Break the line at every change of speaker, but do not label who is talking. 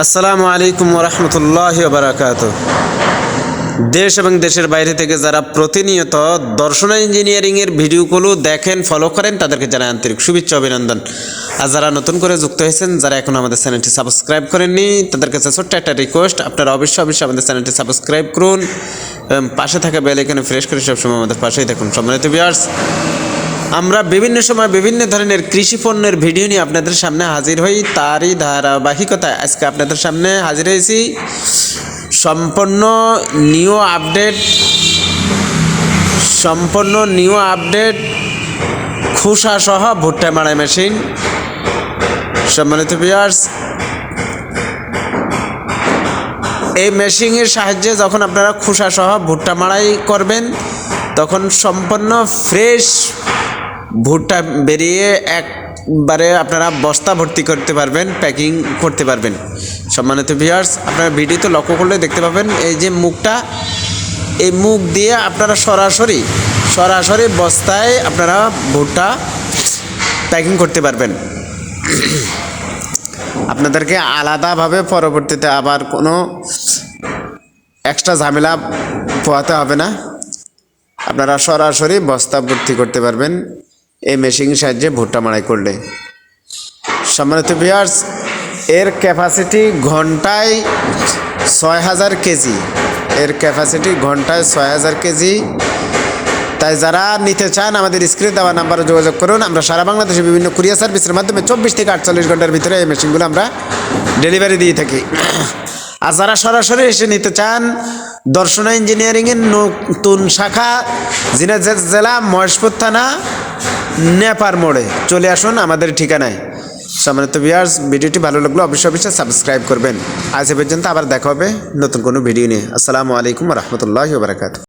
আসসালামু আলাইকুম রহমতুল্লাহ বারাকাত দেশ এবং দেশের বাইরে থেকে যারা প্রতিনিয়ত দর্শন ইঞ্জিনিয়ারিংয়ের ভিডিওগুলো দেখেন ফলো করেন, তাদেরকে জানাই আন্তরিক শুভেচ্ছা, অভিনন্দন। আর যারা নতুন করে যুক্ত হয়েছেন, যারা এখন আমাদের চ্যানেলটি সাবস্ক্রাইব করেননি, তাদের কাছে ছোট্ট একটা রিকোয়েস্ট আপনারা অবশ্যই অবশ্যই আমাদের চ্যানেলটি সাবস্ক্রাইব করুন। এবং পাশে থাকা বেল এখানে ফ্রেশ করে সবসময় আমাদের পাশেই দেখুন সম্মানিত বিয়ার্স আমরা বিভিন্ন সময় বিভিন্ন ধরনের কৃষি পণ্যের ভিডিও নিয়ে আপনাদের সামনে হাজির হই। তারই ধারাবাহিকতায় আজকে আপনাদের সামনে হাজির হয়েছি। সম্পূর্ণ নিউ আপডেট সম্পূর্ণ নিউ আপডেট খুসা সহ ভুট্টা মারাই মেশিন সম্মানিত বিয়ার্স এই মেশিনের সাহায্যে যখন আপনারা খুসা সহ ভুট্টা মাড়াই করবেন, তখন সম্পূর্ণ ফ্রেশ ভুট্টা বেরিয়ে একবারে আপনারা বস্তা ভর্তি করতে পারবেন প্যাকিং করতে পারবেন। সম্মানিত ভিউয়ার্স আপনারা ভিডিওতে লক্ষ্য করলে দেখতে পাবেন, এই যে মুখটা, এই মুখ দিয়ে আপনারা সরাসরি সরাসরি বস্তায় আপনারা ভুট্টা প্যাকিং করতে পারবেন। আপনাদেরকে আলাদাভাবে পরবর্তীতে আবার কোনো এক্সট্রা ঝামেলা পোহাতে হবে না। আপনারা সরাসরি বস্তা ভর্তি করতে পারবেন। এই মেশিন সাহায্যে ভুট্টা মাড়াই করলে। সম্মানিত ভিউয়ার্স এর ক্যাপাসিটি ঘন্টায় ছয় হাজার কেজি। এর ক্যাপাসিটি ঘন্টায় ছয় হাজার কেজি। তাই যারা নিতে চান আমাদের স্ক্রিনে দেওয়া নাম্বারে যোগাযোগ করুন। আমরা সারা বাংলাদেশে বিভিন্ন কুরিয়ার সার্ভিসের মাধ্যমে চব্বিশ থেকে আটচল্লিশ ঘণ্টার ভিতরে এই মেশিনগুলো আমরা ডেলিভারি দিয়ে থাকি। আর যারা সরাসরি এসে নিতে চান, দর্শনা ইঞ্জিনিয়ারিংয়ের নতুন শাখা জিনাজের জেলা মহেশপুর থানা নেপার মোড়ে চলে আসুন আমাদের ঠিকানায়। সম্মানিত ভিউয়ার্স ভিডিওটি ভালো লাগল অবশ্যই অবশ্যই সাবস্ক্রাইব করবেন। আজ পর্যন্ত আবার দেখা হবে নতুন কোনো ভিডিও নিয়ে। আসসালামু আলাইকুম রহমতুল্লাহ বারাকাতু